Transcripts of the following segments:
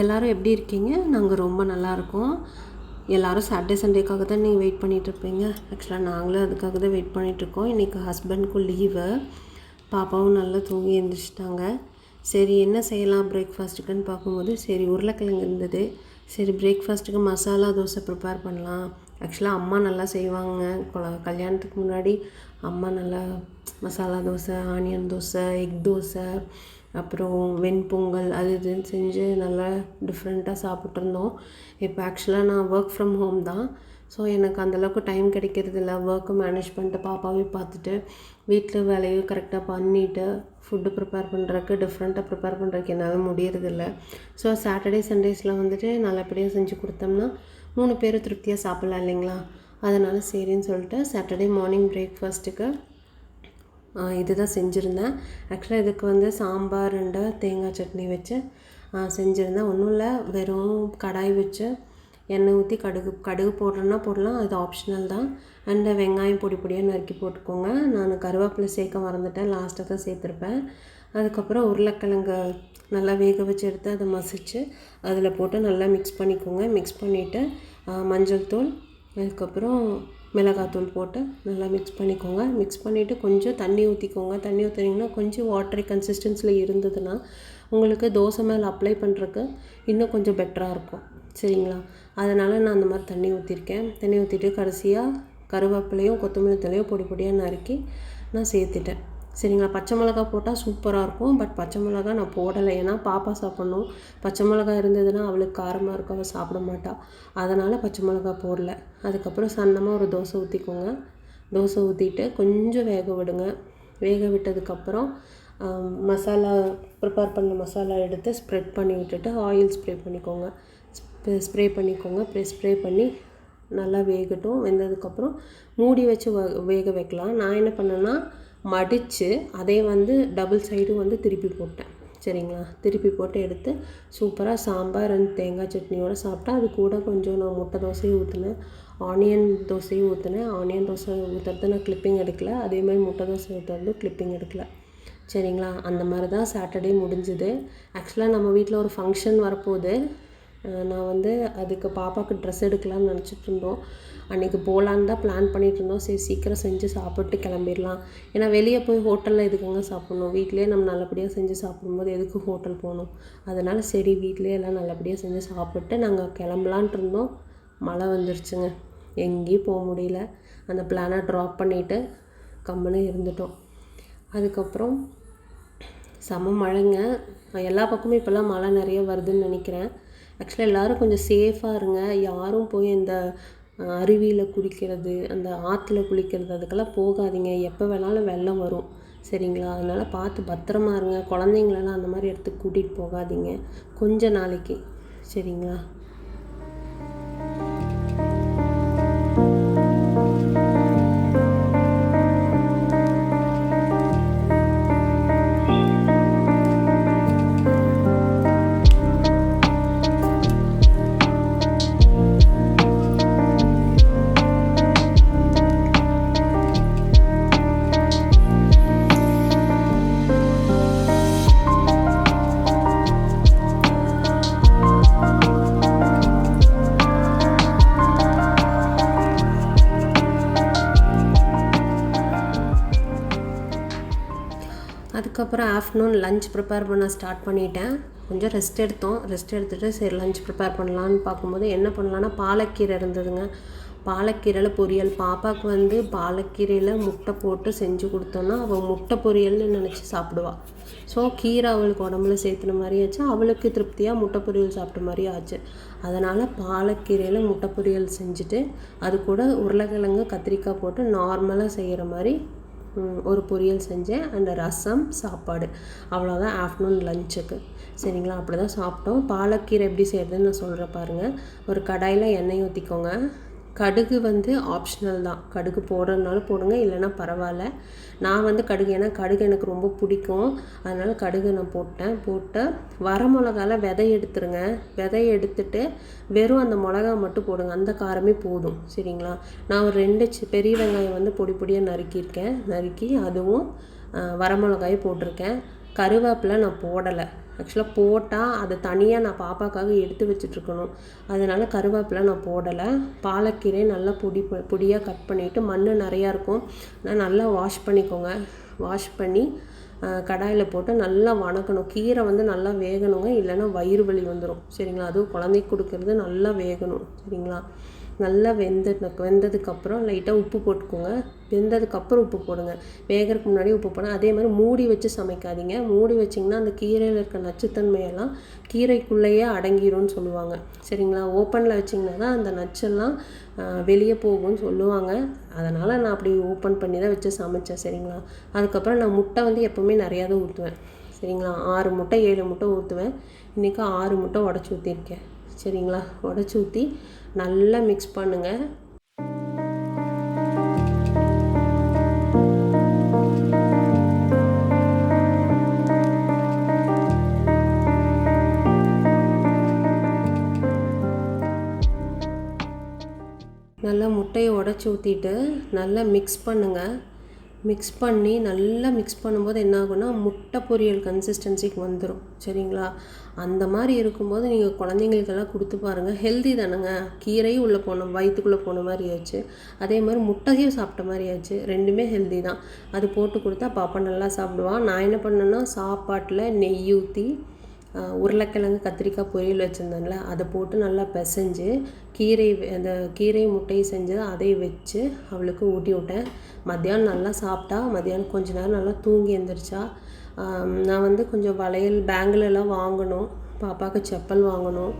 எல்லோரும் எப்படி இருக்கீங்க? நாங்கள் ரொம்ப நல்லா இருக்கோம். எல்லோரும் சாட்டர்டே சண்டேக்காக தான் நீங்கள் வெயிட் பண்ணிகிட்ருப்பீங்க ஆக்சுவலாக நாங்களும் அதுக்காக தான் வெயிட் பண்ணிகிட்ருக்கோம் இன்றைக்கி ஹஸ்பண்ட்க்கும் லீவு பாப்பாவும் நல்லா தூங்கி எழுந்திரிச்சிட்டாங்க சரி என்ன செய்யலாம் பிரேக்ஃபாஸ்ட்டுக்குன்னு பார்க்கும்போது சரி உருளைக்கிழங்கு இருந்தது. சரி பிரேக்ஃபாஸ்ட்டுக்கு மசாலா தோசை ப்ரிப்பேர் பண்ணலாம். ஆக்சுவலாக அம்மா நல்லா செய்வாங்க. கொல கல்யாணத்துக்கு முன்னாடி அம்மா நல்லா மசாலா தோசை ஆனியன் தோசை எக் தோசை அப்புறம் வெண்பொங்கல் அது இதுன்னு செஞ்சு நல்லா டிஃப்ரெண்ட்டாக சாப்பிட்ருந்தோம் இப்போ ஆக்சுவலாக நான் ஒர்க் ஃப்ரம் ஹோம் தான். ஸோ எனக்கு அந்தளவுக்கு டைம் கிடைக்கிறது இல்லை ஒர்க்கு மேனேஜ் பண்ணிட்டு பாப்பாவே பார்த்துட்டு வீட்டில் வேலையும் கரெக்டாக பண்ணிவிட்டு ஃபுட்டு ப்ரிப்பேர் பண்ணுறதுக்கு டிஃப்ரெண்ட்டாக ப்ரிப்பேர் பண்ணுறக்கு என்னால் முடியறதில்ல. ஸோ சாட்டர்டே சண்டேஸில் வந்துட்டு நல்லபடியாக செஞ்சு கொடுத்தோம்னா மூணு பேரும் திருப்தியாக சாப்பிட்லாம் இல்லைங்களா? அதனால் சரின்னு சொல்லிட்டு சாட்டர்டே மார்னிங் பிரேக்ஃபாஸ்ட்டுக்கு இதுதான் செஞ்சுருந்தேன். ஆக்சுவலாக இதுக்கு வந்து சாம்பார் ரெண்டு தேங்காய் சட்னி வச்சு செஞ்சுருந்தேன். ஒன்றும் இல்லை வெறும் கடாய் வச்சு எண்ணெய் ஊற்றி கடுகு கடுகு போடுறோன்னா போடலாம். அது ஆப்ஷனல் தான். அண்ட் வெங்காயம் பொடி பொடியாக நறுக்கி போட்டுக்கோங்க. நான் கருவேப்பிலை சேர்க்க மறந்துட்டேன். லாஸ்ட்டாக தான் சேர்த்துருப்பேன். அதுக்கப்புறம் உருளைக்கிழங்கு நல்லா வேக வச்சு எடுத்து அதை மசிச்சு அதில் போட்டு நல்லா மிக்ஸ் பண்ணிக்கோங்க. மிக்ஸ் பண்ணிவிட்டு மஞ்சள் தூள் அதுக்கப்புறம் மிளகாத்தூள் போட்டு நல்லா மிக்ஸ் பண்ணிக்கோங்க. மிக்ஸ் பண்ணிவிட்டு கொஞ்சம் தண்ணி ஊற்றிக்கோங்க தண்ணி ஊற்றுனீங்கன்னா கொஞ்சம் வாட்டரி கன்சிஸ்டன்சியில் இருந்ததுன்னா உங்களுக்கு தோசை மேலே அப்ளை பண்ணுறக்கு இன்னும் கொஞ்சம் பெட்டராக இருக்கும். சரிங்களா? அதனால் நான் அந்த மாதிரி தண்ணி ஊற்றிருக்கேன் தண்ணி ஊற்றிட்டு கடைசியாக கருவேப்பிலையும் கொத்தமல்லி தலையும் பொடி பொடியாக நறுக்கி நான் சேர்த்துட்டேன். சரிங்களா? பச்சை மிளகா போட்டால் சூப்பராக இருக்கும். பட் பச்சை மிளகா நான் போடலை. ஏன்னா பாப்பா சாப்பிட்ணும். பச்சை மிளகா இருந்ததுன்னா அவளுக்கு காரமாக இருக்கும். அவள் சாப்பிட மாட்டாள் அதனால் பச்சை மிளகா போடல. அதுக்கப்புறம் சன்னமாக ஒரு தோசை ஊற்றிக்கோங்க தோசை ஊற்றிட்டு கொஞ்சம் வேக விடுங்க. வேக விட்டதுக்கப்புறம் மசாலா ப்ரிப்பேர் பண்ண மசாலா எடுத்து ஸ்ப்ரெட் பண்ணி விட்டுட்டு ஆயில் ஸ்ப்ரே பண்ணிக்கோங்க. ஸ்ப்ரே பண்ணிக்கோங்க. ஸ்ப்ரே பண்ணி நல்லா வேகட்டும். வெந்ததுக்கப்புறம் மூடி வச்சு வ வேக வைக்கலாம். நான் என்ன பண்ணேன்னா மடித்து அதே வந்து டபுள் சைடும் வந்து திருப்பி போட்டேன். சரிங்களா? திருப்பி போட்டு எடுத்து சூப்பராக சாம்பார் அண்ட் தேங்காய் சட்னியோடு சாப்பிட்டா அது கூட கொஞ்சம் நான் முட்டை தோசையும் ஊற்றினேன் ஆனியன் தோசையும் ஊற்றினேன் ஆனியன் தோசை ஊற்றுறது நான் கிளிப்பிங் எடுக்கல. அதே மாதிரி முட்டை தோசை ஊற்றுறது கிளிப்பிங் எடுக்கல. சரிங்களா? அந்த மாதிரி தான் சாட்டர்டே முடிஞ்சுது. ஆக்சுவலாக நம்ம வீட்டில் ஒரு ஃபங்க்ஷன் வரப்போகுது. நான் வந்து அதுக்கு பாப்பாவுக்கு ட்ரெஸ் எடுக்கலாம்னு நினச்சிட்டு இருந்தோம். அன்றைக்கி போகலான்னு தான் பிளான் பண்ணிகிட்டு இருந்தோம் சரி சீக்கிரம் செஞ்சு சாப்பிட்டு கிளம்பிடலாம். ஏன்னா வெளியே போய் ஹோட்டலில் எதுக்குங்க சாப்பிட்ணும்? வீட்டிலேயே நம்ம நல்லபடியாக செஞ்சு சாப்பிடும்போது எதுக்கு ஹோட்டல் போகணும்? அதனால் சரி வீட்டிலே எல்லாம் நல்லபடியாக செஞ்சு சாப்பிட்டு நாங்கள் கிளம்பலான்ட்டு இருந்தோம். மழை வந்துருச்சுங்க. எங்கேயும் போக முடியல. அந்த பிளானை ட்ராப் பண்ணிவிட்டு கம்முன்னு இருந்துட்டோம். அதுக்கப்புறம் செம மழைங்க. எல்லா பக்கமும் இப்போல்லாம் மழை நிறைய வருதுன்னு நினைக்கிறேன். ஆக்சுவலாக எல்லோரும் கொஞ்சம் சேஃபாக இருங்க. யாரும் போய் இந்த அருவியில் குளிக்கிறது அந்த ஆற்றுல குளிக்கிறது அதுக்கெல்லாம் போகாதீங்க. எப்போ வேணாலும் வெள்ளம் வரும். சரிங்களா? அதனால் பார்த்து பத்திரமா இருங்க. குழந்தைங்களெல்லாம் அந்த மாதிரி இடத்துக்கு கூட்டிகிட்டு போகாதீங்க. கொஞ்ச நாளைக்கு. சரிங்களா? அதுக்கப்புறம் ஆஃப்டர்நூன் லஞ்ச் ப்ரிப்பேர் பண்ண ஸ்டார்ட் பண்ணிட்டேன். கொஞ்சம் ரெஸ்ட் எடுத்தோம். ரெஸ்ட் எடுத்துகிட்டு சரி லஞ்ச் ப்ரிப்பேர் பண்ணலான்னு பார்க்கும்போது என்ன பண்ணலான்னா பாலக்கீரை இருந்ததுங்க. பாலக்கீரையில் பொரியல். பாப்பாவுக்கு வந்து பாலக்கீரையில் முட்டை போட்டு செஞ்சு கொடுத்தோன்னா அவள் முட்டை பொரியல்னு நினச்சி சாப்பிடுவாள் ஸோ கீரை அவளுக்கு உடம்புல சேர்த்துன மாதிரி ஆச்சு. அவளுக்கு திருப்தியாக முட்டை பொரியல் சாப்பிட்ட மாதிரி ஆச்சு. அதனால் பாலக்கீரையில் முட்டை பொரியல் செஞ்சுட்டு அது கூட உருளைக்கிழங்கு கத்திரிக்காய் போட்டு நார்மலாக செய்கிற மாதிரி ஒரு பொரியல் செஞ்சேன். அண்ட் ரசம் சாப்பாடு. அவ்வளோதான் ஆஃப்டர்நூன் லஞ்சுக்கு சரிங்களா? அப்படி தான் சாப்பிட்டோம். பாலக்கீரை எப்படி செய்கிறதுன்னு நான் சொல்கிறேன் பாருங்கள் ஒரு கடாயில் எண்ணெய் ஊற்றிக்கோங்க கடுகு வந்து ஆப்ஷனல் தான். கடுகு போடுறதுனாலும் போடுங்க இல்லைன்னா பரவாயில்ல. நான் வந்து கடுகு ஏன்னா கடுகு எனக்கு ரொம்ப பிடிக்கும். அதனால் கடுகு நான் போட்டேன். போட்டு வர மிளகால விதை எடுத்துருங்க. விதை எடுத்துட்டு வெறும் அந்த மிளகா மட்டும் போடுங்க. அந்த காரமே போதும். சரிங்களா? நான் ஒரு ரெண்டு பெரிய வெங்காயம் வந்து பொடி பொடியாக நறுக்கியிருக்கேன். நறுக்கி அதுவும் வரமிளகாயும் போட்டிருக்கேன். கருவேப்பிலை நான் போடலை. ஆக்சுவலாக போட்டால் அதை தனியாக நான் பாப்பாக்காக எடுத்து வச்சுட்ருக்கணும் அதனால் கருவேப்பிலை நான் போடலை. பாலக்கீரை நல்லா பொடி பொடியாக கட் பண்ணிவிட்டு மண் நிறையா இருக்கும். நான் நல்லா வாஷ் பண்ணிக்கோங்க. வாஷ் பண்ணி கடாயில் போட்டு நல்லா வணக்கணும். கீரை வந்து நல்லா வேகணுங்க. இல்லைன்னா வயிறு வலி வந்துடும் சரிங்களா? அதுவும் குழந்தைக்கு கொடுக்கறது நல்லா வேகணும். சரிங்களா? நல்லா வெந்த வெந்ததுக்கப்புறம் லைட்டாக உப்பு போட்டுக்கோங்க. வெந்ததுக்கப்புறம் உப்பு போடுங்க. வேகிறதுக்கு முன்னாடி உப்பு போடுங்க அதே மாதிரி மூடி வச்சு சமைக்காதீங்க. மூடி வச்சிங்கன்னா அந்த கீரையில் இருக்க நச்சுத்தன்மையெல்லாம் கீரைக்குள்ளேயே அடங்கிரும்னு சொல்லுவாங்க. சரிங்களா? ஓப்பனில் வச்சிங்கன்னா தான் அந்த நச்செல்லாம் வெளியே போகும்னு சொல்லுவாங்க. அதனால் நான் அப்படி ஓப்பன் பண்ணி தான் வச்சு சமைச்சேன். சரிங்களா? அதுக்கப்புறம் நான் முட்டை வந்து எப்போவுமே நிறையா தான் ஊற்றுவேன் சரிங்களா? ஆறு முட்டை ஏழு முட்டை ஊற்றுவேன் இன்றைக்கி ஆறு முட்டை உடச்சி ஊற்றிருக்கேன் சரிங்களா? உடச்சி ஊற்றி நல்லா மிக்ஸ் பண்ணுங்கள் நல்லா முட்டையை உடச்சி ஊற்றிட்டு நல்லா மிக்ஸ் பண்ணுங்கள் மிக்ஸ் பண்ணி நல்லா மிக்ஸ் பண்ணும்போது என்ன ஆகும்னா முட்டை பொரியல் கன்சிஸ்டன்சிக்கு வந்துடும் சரிங்களா? அந்த மாதிரி இருக்கும்போது நீங்கள் குழந்தைங்களுக்கெல்லாம் கொடுத்து பாருங்கள் ஹெல்தி தானேங்க. கீரையும் உள்ளே போன வயிற்றுக்குள்ளே போன மாதிரி ஆச்சு அதே மாதிரி முட்டையும் சாப்பிட்ட மாதிரி ஆச்சு ரெண்டுமே ஹெல்தி தான். அது போட்டு கொடுத்தா பாப்பா நல்லா சாப்பிடுவான் நான் என்ன பண்ணேன்னா சாப்பாட்டில் நெய் ஊற்றி உருளைக்கிழங்கு கத்திரிக்காய் பொரியல் வச்சுருந்தேன்ல அதை போட்டு நல்லா பிசைஞ்சு கீரை அந்த கீரை முட்டையை செஞ்சு அதை வச்சு அவளுக்கு ஊட்டி விட்டேன். மத்தியானம் நல்லா சாப்பிட்டா மத்தியானம் கொஞ்ச நேரம் நல்லா தூங்கி எழுந்திரிச்சா நான் வந்து கொஞ்சம் வளையல் பேங்கிலெலாம் வாங்கணும் பாப்பாவுக்கு செப்பல் வாங்கணும்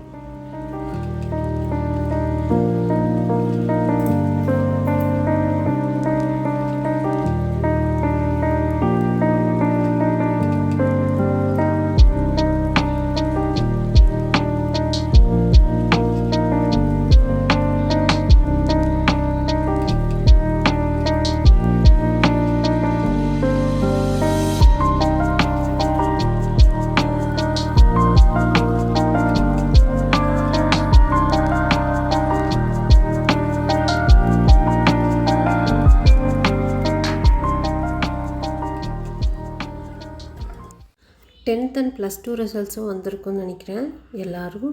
டென்த் அண்ட் ப்ளஸ் டூ ரிசல்ட்ஸும் வந்திருக்குன்னு நினைக்கிறேன். எல்லோரும்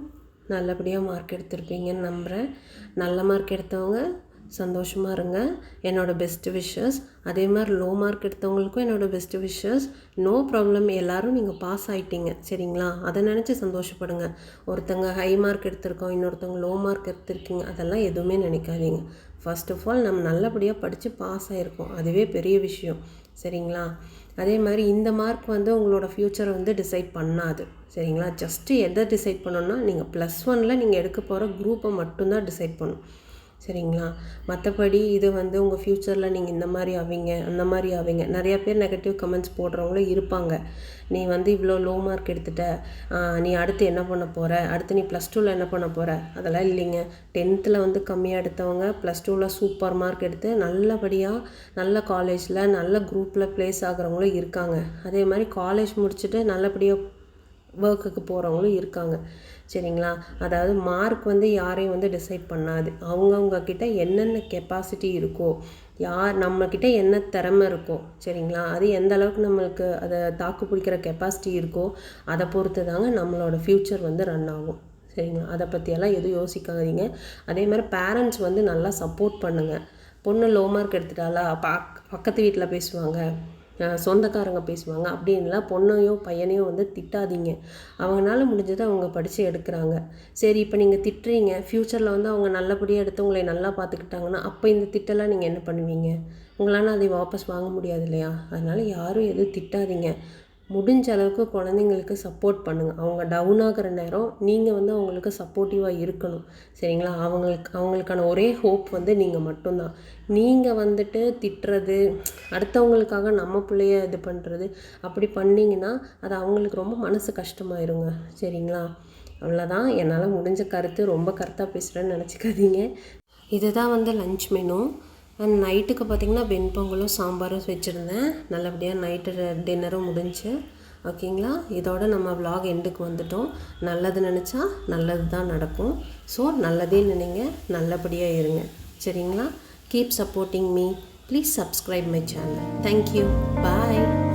நல்லபடியாக மார்க் எடுத்திருப்பீங்கன்னு நம்புகிறேன் நல்ல மார்க் எடுத்தவங்க சந்தோஷமாக இருங்க. என்னோடய பெஸ்ட்டு விஷஸ் அதே மாதிரி லோ மார்க் எடுத்தவங்களுக்கும் என்னோடய பெஸ்ட்டு விஷஸ் நோ ப்ராப்ளம் எல்லோரும் நீங்கள் பாஸ் ஆகிட்டீங்க சரிங்களா? அதை நினச்சி சந்தோஷப்படுங்க. ஒருத்தங்க ஹை மார்க் எடுத்திருக்கோம் இன்னொருத்தவங்க லோ மார்க் எடுத்திருக்கீங்க அதெல்லாம் எதுவுமே நினைக்காதீங்க. ஃபஸ்ட் ஆஃப் ஆல் நம்ம நல்லபடியாக படித்து பாஸ் ஆகிருக்கோம் அதுவே பெரிய விஷயம். சரிங்களா? அதே மாதிரி இந்த மார்க் வந்து உங்களோட ஃப்யூச்சரை வந்து டிசைட் பண்ணாது. சரிங்களா? ஜஸ்ட்டு எதை டிசைட் பண்ணோன்னா நீங்கள் ப்ளஸ் ஒனில் நீங்கள் எடுக்க போகிற குரூப்பை மட்டும்தான் டிசைட் பண்ணும் சரிங்களா? மற்றபடி இது வந்து உங்கள் ஃப்யூச்சரில் நீங்கள் இந்த மாதிரி ஆவீங்க அந்த மாதிரி ஆவீங்க. நிறையா பேர் நெகட்டிவ் கமெண்ட்ஸ் போடுறவங்களும் இருப்பாங்க. நீ வந்து இவ்வளோ லோ மார்க் எடுத்துட்ட. நீ அடுத்து என்ன பண்ண போகிற அடுத்து நீ ப்ளஸ் டூவில் என்ன பண்ண போகிற அதெல்லாம் இல்லைங்க. டென்த்தில் வந்து கம்மியாக எடுத்தவங்க ப்ளஸ் டூவில் சூப்பர் மார்க் எடுத்து நல்லபடியாக நல்ல காலேஜில் நல்ல குரூப்பில் ப்ளேஸ் ஆகிறவங்களும் இருக்காங்க. அதே மாதிரி காலேஜ் முடிச்சுட்டு நல்லபடியாக ஒர்க்குக்கு போகிறவங்களும் இருக்காங்க. சரிங்களா? அதாவது மார்க் வந்து யாரையும் வந்து டிசைட் பண்ணாது. அவங்கவுங்க கிட்ட என்னென்ன கெப்பாசிட்டி இருக்கோ யார் நம்மக்கிட்ட என்ன திறமை இருக்கோ சரிங்களா? அது எந்த அளவுக்கு நம்மளுக்கு அதை தாக்கு பிடிக்கிற கெப்பாசிட்டி இருக்கோ அதை பொறுத்து தாங்க நம்மளோட ஃப்யூச்சர் வந்து ரன் ஆகும். சரிங்களா? அதை பற்றியெல்லாம் எதுவும் யோசிக்காதீங்க. அதே மாதிரி பேரண்ட்ஸ் வந்து நல்லா சப்போர்ட் பண்ணுங்கள் பொண்ணு லோ மார்க் எடுத்துட்டாலா பக் பக்கத்து வீட்டில் பேசுவாங்க. சொந்தக்காரங்க பேசுவாங்க. அப்படின்லாம் பொண்ணையோ பையனையோ வந்து திட்டாதீங்க. அவங்களால முடிஞ்சதை அவங்க படித்து எடுக்கிறாங்க. சரி இப்போ நீங்கள் திட்டுறீங்க. ஃப்யூச்சரில் வந்து அவங்க நல்லபடியாக எடுத்து உங்களை நல்லா பார்த்துக்கிட்டாங்கன்னா அப்போ இந்த திட்டெல்லாம் நீங்கள் என்ன பண்ணுவீங்க? உங்களால் அதை வாபஸ் வாங்க முடியாது இல்லையா? அதனால் யாரும் எதுவும் திட்டாதீங்க. முடிஞ்ச அளவுக்கு குழந்தைங்களுக்கு சப்போர்ட் பண்ணுங்கள் அவங்க டவுன் ஆகிற நேரம் நீங்கள் வந்து அவங்களுக்கு சப்போர்ட்டிவாக இருக்கணும். சரிங்களா? அவங்களுக்கு அவங்களுக்கான ஒரே ஹோப் வந்து நீங்கள் மட்டும்தான். நீங்கள் வந்துட்டு திட்டுறது அடுத்தவங்களுக்காக நம்ம பிள்ளைய இது பண்ணுறது அப்படி பண்ணிங்கன்னா அது அவங்களுக்கு ரொம்ப மனசு கஷ்டமாயிருங்க. சரிங்களா? அவ்வளோதான் என்னால் முடிஞ்ச கருத்து ரொம்ப கருத்தாக பேசுகிறேன்னு நினச்சிக்காதீங்க. இதுதான் வந்து லஞ்ச் மெனு அண்ட் நைட்டுக்கு பார்த்திங்கன்னா வெண்பொங்கலும் சாம்பாரும் வச்சுருந்தேன். நல்லபடியாக நைட்டு டின்னரும் முடிஞ்சு. ஓகேங்களா? இதோட நம்ம விலாக் எண்டுக்கு வந்துட்டோம். நல்லது நினச்சா நல்லது தான் நடக்கும். ஸோ நல்லதே நினைங்க. நல்லபடியாக இருங்க. சரிங்களா? Keep supporting me please subscribe my channel thank you bye